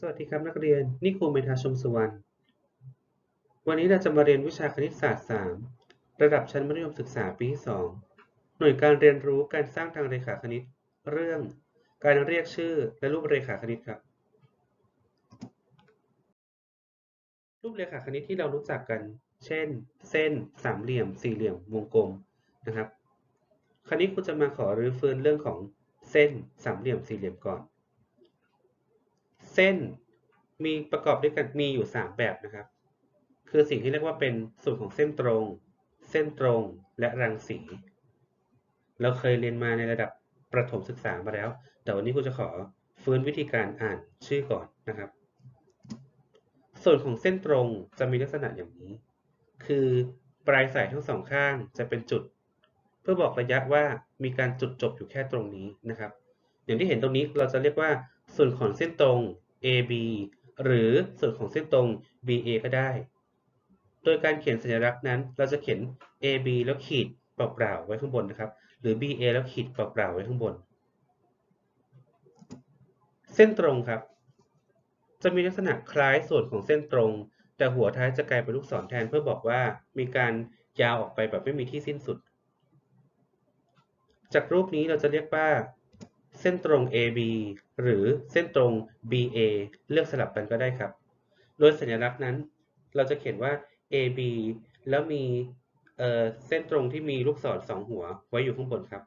สวัสดีครับนักเรียนนี่ครูเมธาชมสุวรรณวันนี้เราจะมาเรียนวิชาคณิตศาสตร์ 3 ระดับชั้นมัธยมศึกษาปีที่ 2 หน่วยการเรียนรู้การสร้างทางเรขาคณิต เรื่อง การเรียกชื่อและรูปเรขาคณิตครับ รูปเรขาคณิตที่เรารู้จักกัน เช่น เส้น สามเหลี่ยม สี่เหลี่ยม วงกลมนะครับคราวนี้ครูจะมาขอรื้อฟื้นเรื่องของเส้น สามเหลี่ยม สี่เหลี่ยมก่อน เส้นมีประกอบด้วยกันมีอยู่ 3 แบบนะครับ คือสิ่งที่เรียกว่าเป็นส่วนของเส้นตรง เส้นตรงและรังสี เราเคยเรียนมาในระดับประถมศึกษามาแล้ว แต่วันนี้ครูจะขอฟื้นวิธีการอ่านชื่อก่อนนะครับ ส่วนของเส้นตรงจะมีลักษณะอย่างนี้ คือปลายสายทั้งสองข้างจะเป็นจุด เพื่อบอกระยะว่ามีการจุดจบอยู่แค่ตรงนี้นะครับ อย่างที่เห็นตรงนี้เราจะเรียกว่าส่วนของเส้นตรง AB หรือส่วนของเส้นตรง BA ก็ได้ โดยการเขียนสัญลักษณ์นั้น เราจะเขียน AB แล้วขีดเปล่าๆไว้ข้างบนนะครับ หรือ BA แล้วขีดเปล่าๆไว้ข้างบน เส้นตรงครับ จะมีลักษณะคล้ายส่วนของเส้นตรง แต่หัวท้ายจะกลายเป็นลูกศรแทนเพื่อบอกว่ามีการยาวออกไปแบบไม่มีที่สิ้นสุด จากรูปนี้เราจะเรียกว่า เส้นตรง AB หรือเส้นตรง BA เลือกสลับกันก็ได้ครับ โดยสัญลักษณ์นั้น เราจะเขียนว่า AB แล้วมีเเส้นตรงที่มีลูกศรสองหัวไว้อยู่ข้างบนครับ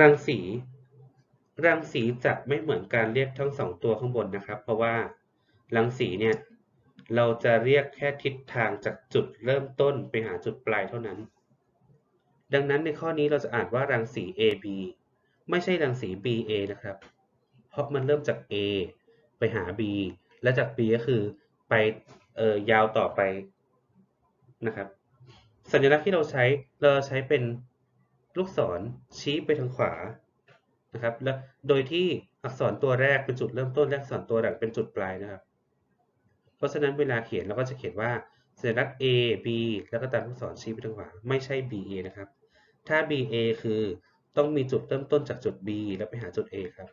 รังสี รังสีจะไม่เหมือนการเรียกทั้งสองตัวข้างบนนะครับ เพราะว่ารังสีเนี่ยเราจะเรียกแค่ทิศทางจากจุดเริ่มต้นไปหาจุดปลายเท่านั้น ดังนั้นในข้อนี้เราจะอ่านว่ารังสี AB ไม่ใช่รังสี BA นะครับ เพราะมันเริ่มจาก A ไปหา B และจาก B ก็คือไปเอ่อยาวต่อไปนะครับ สัญลักษณ์ที่เราใช้เราใช้เป็นลูกศรชี้ไปทางขวานะครับ และโดยที่อักษรตัวแรกเป็นจุดเริ่มต้นและอักษรตัวหลังเป็นจุดปลายนะครับ เพราะฉะนั้นเวลาเขียนเราก็จะเขียนว่าสัญลักษณ์ A B แล้วก็ตามลูกศรชี้ไปทางขวาไม่ใช่ BA นะครับ ถ้า BA คือต้องมีจุดเริ่มต้นจากจุด B แล้วไปหาจุด A ครับ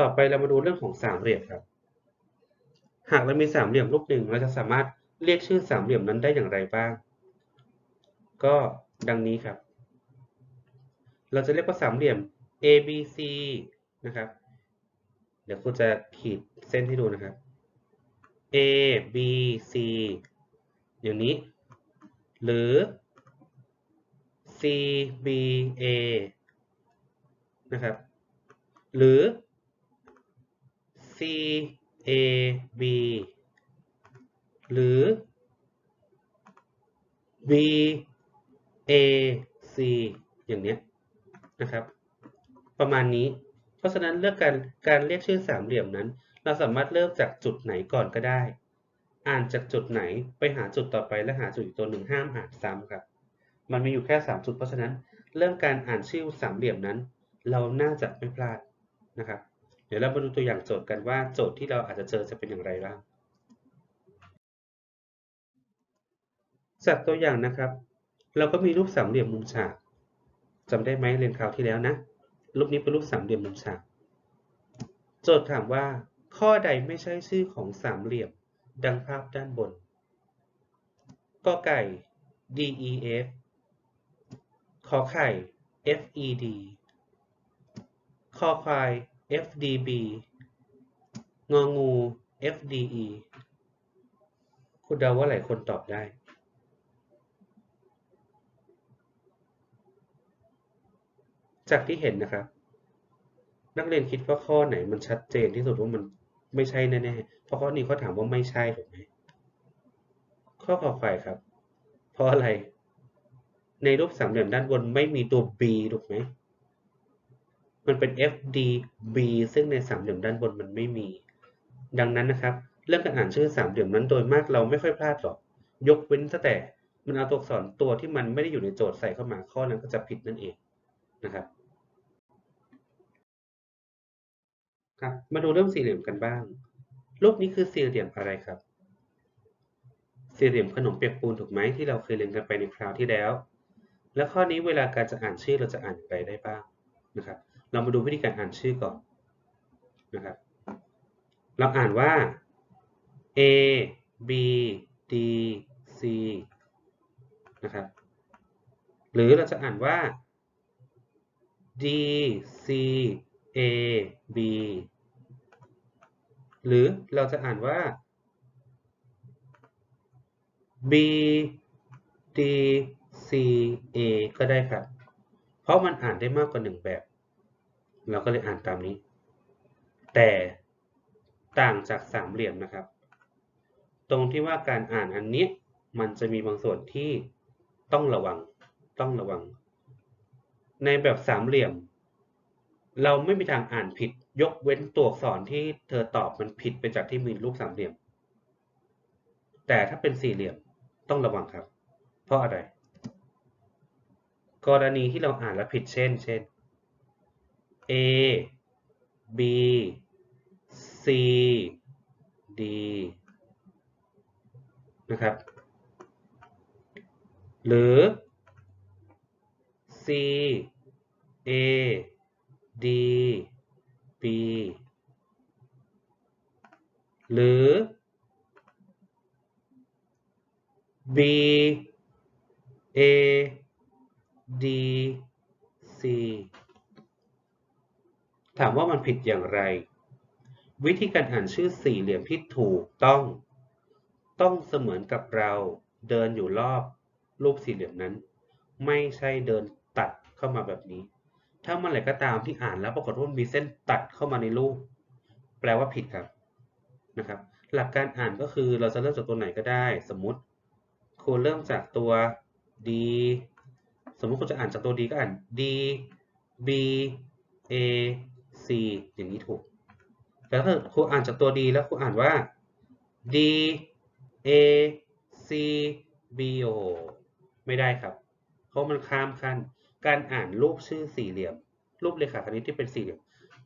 ต่อไปเรามาดูเรื่องของสามเหลี่ยมครับ หากเรามีสามเหลี่ยมรูปหนึ่งเราจะสามารถเรียกชื่อสามเหลี่ยมนั้นได้อย่างไรบ้าง ก็ดังนี้ครับ เราจะเรียกว่าสามเหลี่ยม ABC นะครับ เดี๋ยวครูจะขีดเส้นให้ดูนะครับ A B C อย่างนี้ หรือ C B A นะครับ หรือ C A B หรือ B A C อย่างนี้นะครับ ประมาณนี้ เพราะฉะนั้นเลือกการการเรียกชื่อสามเหลี่ยมนั้น เราสามารถเริ่มจากจุดไหนก่อนก็ได้ อ่านจากจุดไหนไปหาจุดต่อไปและหาจุดอีกตัวหนึ่งห้ามอ่านซ้ำครับ มันมีอยู่แค่ 3 จุดเพราะฉะนั้น เรื่องการอ่านชื่อสามเหลี่ยมนั้น เราน่าจะไม่พลาดนะครับ เดี๋ยวเรามาดูตัวอย่างโจทย์กันว่าโจทย์ที่เราอาจจะเจอจะเป็นอย่างไรบ้าง จากตัวอย่างนะครับ เราก็มีรูปสามเหลี่ยมมุมฉากจำได้ไหมเรียนคราวที่แล้วนะ รูปนี้เป็นรูปสามเหลี่ยมมุมฉาก โจทย์ถามว่า ข้อใดไม่ใช่ชื่อของสามเหลี่ยม ดังภาพด้านบนกอไก่ DEF ขอไข่ FED คอควาย FDB งองู FDE คุณเดาว่าหลายคนตอบได้ จากที่เห็นนะครับ นักเรียนคิดว่าข้อไหนมันชัดเจนที่สุดว่ามัน ไม่ใช่แน่ๆเพราะข้อนี้เขาถามว่าไม่ใช่ถูกไหมข้อขอไข่ครับ เพราะอะไร ในรูปสามเหลี่ยมด้านบนไม่มีตัว b ถูกไหมมันเป็น FDB ซึ่งในสามเหลี่ยมด้านบนมันไม่มี ดังนั้นนะครับ เรื่องการอ่านชื่อสามเหลี่ยมนั้นโดยมากเราไม่ค่อยพลาดหรอก ยกเว้นแต่มันเอาตัวอักษรตัวที่มันไม่ได้อยู่ในโจทย์ใส่เข้ามาข้อนั้นก็จะผิดนั่นเองนะครับ ครับมาดูเรื่องสี่เหลี่ยมกันบ้าง รูปนี้คือสี่เหลี่ยมอะไรครับ สี่เหลี่ยมขนมเปียกปูนถูกไหมที่เราเคยเรียนกันไปในคราวที่แล้ว แล้วข้อนี้เวลาการจะอ่านชื่อเราจะอ่านอย่างไรได้บ้างนะครับ เรามาดูวิธีการอ่านชื่อก่อนนะครับ เราอ่านว่า A B D C นะครับ หรือเราจะอ่านว่า D C A B หรือเราจะอ่านว่า B D C A ก็ได้ครับ เพราะมันอ่านได้มากกว่าหนึ่งแบบ เราก็เลยอ่านตามนี้ แต่ต่างจากสามเหลี่ยมนะครับ ตรงที่ว่าการอ่านอันนี้มันจะมีบางส่วนที่ต้องระวัง ต้องระวัง ในแบบสามเหลี่ยม เราไม่มีทางอ่านผิด ยกเว้นตัวอักษรที่เธอตอบมันผิดไปจากที่มีรูปสามเหลี่ยม แต่ถ้าเป็นสี่เหลี่ยมต้องระวังครับ เพราะอะไร กรณีที่เราอ่านแล้วผิดเช่น เช่น A B C D นะครับ หรือ C A D B หรือ B A D C ถามว่ามันผิดอย่างไร วิธีการอ่านชื่อสี่เหลี่ยมที่ถูกต้อง ต้องเสมือนกับเราเดินอยู่รอบรูปสี่เหลี่ยมนั้น ไม่ใช่เดินตัดเข้ามาแบบนี้ ถ้าเมื่อไหร่ก็ตามที่อ่านแล้วปรากฏว่ามีเส้นตัดเข้ามาในรูป แปลว่าผิดครับ นะครับ หลักการอ่านก็คือเราจะเริ่มจากตัวไหนก็ได้ สมมติครูเริ่มจากตัว D สมมติครูจะอ่านจากตัว D ก็อ่าน D B A C อย่างนี้ถูกแล้วถ้าครูอ่านจากตัว D แล้วครูอ่านว่า D A C B O ไม่ได้ครับ เพราะมันข้ามขั้น การอ่านรูปชื่อสี่เหลี่ยม รูปเลขาคณิตที่เป็นสี่เหลี่ยม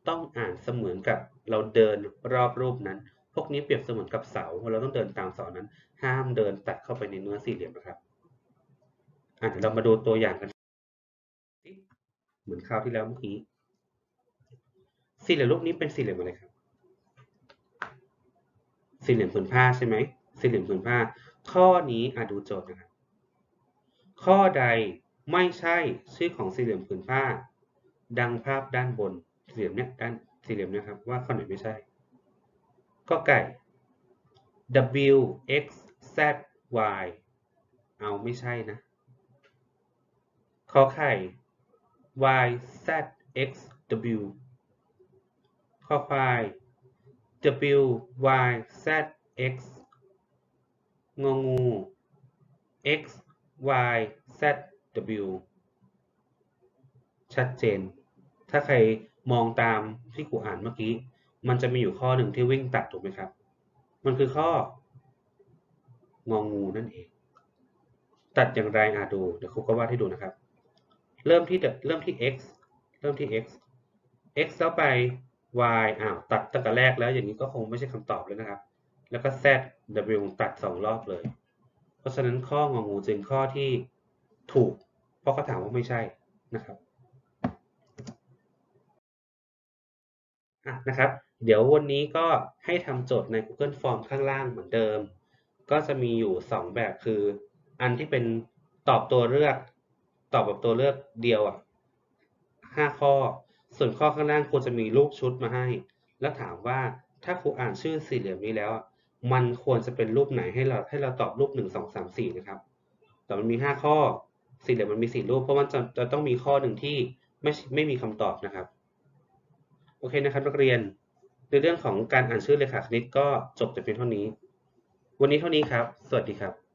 ต้องอ่านเสมือนกับเราเดินรอบรูปนั้น พวกนี้เปรียบเสมือนกับเสา เราต้องเดินตามเสานั้น ห้ามเดินตัดเข้าไปในเนื้อสี่เหลี่ยมนะครับอะเดี๋ยวเรามาดูตัวอย่างกัน เหมือนคราวที่แล้วเมื่อกี้ สี่เหลี่ยมรูปนี้เป็นสี่เหลี่ยมอะไรครับ สี่เหลี่ยมผืนผ้าใช่ไหม สี่เหลี่ยมผืนผ้า ข้อนี้อะดูโจทย์นะครับ ข้อใดไม่ใช่ชื่อของสี่เหลี่ยมผืนผ้า ดังภาพด้านบน สี่เหลี่ยมเนี้ยด้านสี่เหลี่ยมเนี้ยครับ ว่าข้อไหนไม่ใช่ ก็ไก่ w x z y เอาไม่ใช่นะขอไข่ y z x w ข้อควาย w y z x งองู x y z w ชัดเจน ถ้าใครมองตามที่ครูอ่านเมื่อกี้ มันจะมีอยู่ข้อหนึ่งที่วิ่งตัดถูกไหมครับ มันคือข้ององูนั่นเอง ตัดอย่างไรอาดู เดี๋ยวครูก็วาดให้ดูนะครับ เริ่มที่เริ่มที่ x เริ่มที่ x x แล้วไป y อ้าวตัดตั้งแต่แรกแล้วอย่างนี้ก็คงไม่ใช่คำตอบเลยนะครับ แล้วก็ z w ตัดสองรอบเลย เพราะฉะนั้นข้ององูจึงข้อที่ถูก เพราะเขาถามว่าไม่ใช่นะครับอะนะครับ เดี๋ยววันนี้ก็ให้ทำโจทย์ใน Google Form ข้างล่างเหมือนเดิม ก็จะมีอยู่ 2 แบบคือ อันที่เป็นตอบตัวเลือก ตอบแบบตัวเลือกเดียวอะห้าข้อ ส่วนข้อข้างล่างครูจะมีรูปชุดมาให้ แล้วถามว่าถ้าครูอ่านชื่อสี่เหลี่ยมนี้แล้ว มันควรจะเป็นรูปไหนให้เราให้เราตอบรูปหนึ่งสองสามสี่นะครับ แต่มันมีห้าข้อสี่เหลี่ยมมันมีสี่รูปเพราะมันจะจะต้องมีข้อหนึ่งที่ไม่ไม่มีคำตอบนะครับ โอเคนะครับนักเรียน ในเรื่องของการอ่านชื่อเลขาคณิตก็จบแต่เพียงเท่านี้ วันนี้เท่านี้ครับ สวัสดีครับ